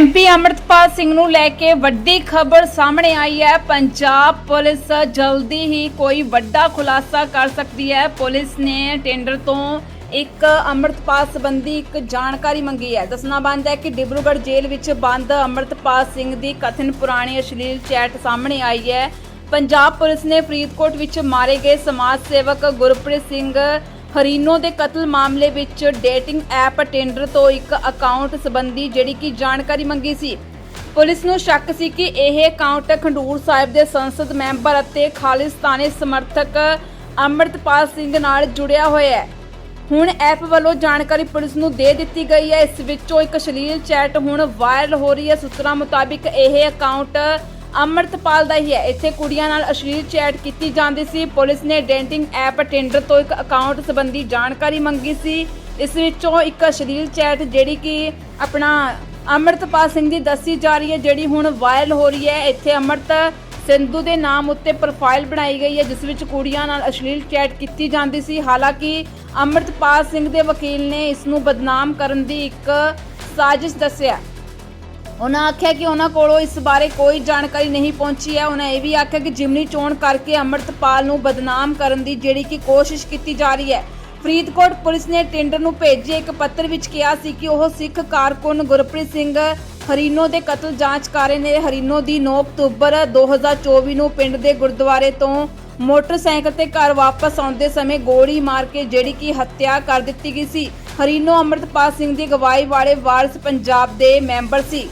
MP Amritpal Singh ਨੂੰ ਲੈ ਕੇ ਵੱਡੀ ਖਬਰ ਸਾਹਮਣੇ ਆਈ ਹੈ। ਪੰਜਾਬ ਪੁਲਿਸ ਜਲਦੀ ਹੀ ਕੋਈ ਵੱਡਾ ਖੁਲਾਸਾ ਕਰ ਸਕਦੀ ਹੈ। ਪੁਲਿਸ ਨੇ ਟੈਂਡਰ ਤੋਂ ਇੱਕ ਅਮਰਤਪਾਲ ਸੰਬੰਧੀ ਇੱਕ ਜਾਣਕਾਰੀ ਮੰਗੀ ਹੈ। ਦੱਸਣਾ ਬੰਦ ਹੈ ਕਿ ਡਿਬਰੂਗੜ੍ਹ ਜੇਲ੍ਹ ਵਿੱਚ ਬੰਦ ਅਮਰਤਪਾਲ ਸਿੰਘ ਦੀ ਕਥਨ ਪੁਰਾਣੀ ਅਸ਼ਲੀਲ ਚੈਟ ਸਾਹਮਣੇ ਆਈ ਹੈ। ਪੰਜਾਬ ਪੁਲਿਸ ਨੇ ਫਰੀਦਕੋਟ ਵਿੱਚ ਮਾਰੇ ਗਏ ਸਮਾਜ ਸੇਵਕ ਗੁਰਪ੍ਰੀਤ ਸਿੰਘ ਹਰੀਨੋ ਦੇ ਕਤਲ ਮਾਮਲੇ ਵਿੱਚ ਡੇਟਿੰਗ ਐਪ ਟਿੰਡਰ ਤੋਂ ਇੱਕ ਅਕਾਊਂਟ ਸੰਬੰਧੀ ਜਿਹੜੀ ਕਿ ਜਾਣਕਾਰੀ ਮੰਗੀ ਸੀ। ਪੁਲਿਸ ਨੂੰ ਸ਼ੱਕ ਸੀ ਕਿ ਇਹ ਅਕਾਊਂਟ ਖੰਡੂਰ ਸਾਹਿਬ ਦੇ ਸੰਸਦ ਮੈਂਬਰ ਅਤੇ ਖਾਲਿਸਤਾਨੀ ਸਮਰਥਕ ਅੰਮ੍ਰਿਤਪਾਲ ਸਿੰਘ ਨਾਲ ਜੁੜਿਆ ਹੋਇਆ ਹੈ। ਹੁਣ ਐਪ ਵੱਲੋਂ ਜਾਣਕਾਰੀ ਪੁਲਿਸ ਨੂੰ ਦੇ ਦਿੱਤੀ ਗਈ ਹੈ। ਇਸ ਵਿੱਚੋਂ ਇੱਕ ਸ਼ਲੀਲ ਚੈਟ ਹੁਣ ਵਾਇਰਲ ਹੋ ਰਹੀ ਹੈ। ਸੂਤਰਾਂ ਮੁਤਾਬਿਕ ਇਹ ਅਕਾਊਂਟ ਅੰਮ੍ਰਿਤਪਾਲ ਦਾ ਹੀ ਹੈ। ਇੱਥੇ ਕੁੜੀਆਂ ਨਾਲ ਅਸ਼ਲੀਲ ਚੈਟ ਕੀਤੀ ਜਾਂਦੀ ਸੀ। ਪੁਲਿਸ ਨੇ ਡੇਟਿੰਗ ਐਪ ਟਿੰਡਰ ਤੋਂ ਇੱਕ ਅਕਾਊਂਟ ਸੰਬੰਧੀ ਜਾਣਕਾਰੀ ਮੰਗੀ ਸੀ। ਇਸ ਵਿੱਚੋਂ ਇੱਕ ਅਸ਼ਲੀਲ ਚੈਟ ਜਿਹੜੀ ਕਿ ਆਪਣਾ ਅੰਮ੍ਰਿਤਪਾਲ ਸਿੰਘ ਦੀ ਦੱਸੀ ਜਾ ਰਹੀ ਹੈ, ਜਿਹੜੀ ਹੁਣ ਵਾਇਰਲ ਹੋ ਰਹੀ ਹੈ। ਇੱਥੇ ਅੰਮ੍ਰਿਤ ਸਿੰਧੂ ਦੇ ਨਾਮ ਉੱਤੇ ਪ੍ਰੋਫਾਈਲ ਬਣਾਈ ਗਈ ਹੈ, ਜਿਸ ਵਿੱਚ ਕੁੜੀਆਂ ਨਾਲ ਅਸ਼ਲੀਲ ਚੈਟ ਕੀਤੀ ਜਾਂਦੀ ਸੀ। ਹਾਲਾਂਕਿ ਅੰਮ੍ਰਿਤਪਾਲ ਸਿੰਘ ਦੇ ਵਕੀਲ ਨੇ ਇਸ ਨੂੰ ਬਦਨਾਮ ਕਰਨ ਦੀ ਇੱਕ ਸਾਜ਼ਿਸ਼ ਦੱਸਿਆ। ਉਹਨਾਂ ਆਖਿਆ ਕਿ ਉਹਨਾਂ ਕੋਲੋਂ ਇਸ ਬਾਰੇ ਕੋਈ ਜਾਣਕਾਰੀ ਨਹੀਂ ਪਹੁੰਚੀ ਹੈ। ਉਹਨਾਂ ਇਹ ਵੀ ਆਖਿਆ ਕਿ ਜਿਮਨੀ ਚੋਣ ਕਰਕੇ ਅੰਮ੍ਰਿਤਪਾਲ ਨੂੰ ਬਦਨਾਮ ਕਰਨ ਦੀ ਜਿਹੜੀ ਕਿ ਕੋਸ਼ਿਸ਼ ਕੀਤੀ ਜਾ ਰਹੀ ਹੈ। ਫਰੀਦਕੋਟ ਪੁਲਿਸ ਨੇ ਟੈਂਡਰ ਨੂੰ ਭੇਜੇ। ਇੱਕ ਪੱਤਰ ਵਿੱਚ ਕਿਹਾ ਸੀ ਕਿ ਉਹ ਸਿੱਖ ਕਾਰਕੁਨ ਗੁਰਪ੍ਰੀਤ ਸਿੰਘ ਹਰੀਨੋ ਦੇ ਕਤਲ ਜਾਂਚ ਕਰ ਰਹੇ ਨੇ। ਹਰੀਨੋ ਦੀ 9 ਅਕਤੂਬਰ 2024 ਨੂੰ ਪਿੰਡ ਦੇ ਗੁਰਦੁਆਰੇ ਤੋਂ ਮੋਟਰਸਾਈਕਲ ਤੇ ਘਰ ਵਾਪਸ ਆਉਂਦੇ ਸਮੇਂ ਗੋਲੀ ਮਾਰ ਕੇ ਜਿਹੜੀ ਕਿ ਹੱਤਿਆ ਕਰ ਦਿੱਤੀ ਗਈ ਸੀ। ਹਰੀਨੋ ਅੰਮ੍ਰਿਤਪਾਲ ਸਿੰਘ ਦੀ ਗਵਾਹੀ ਵਾਲੇ ਵਾਰਸ ਪੰਜਾਬ ਦੇ ਮੈਂਬਰ ਸੀ।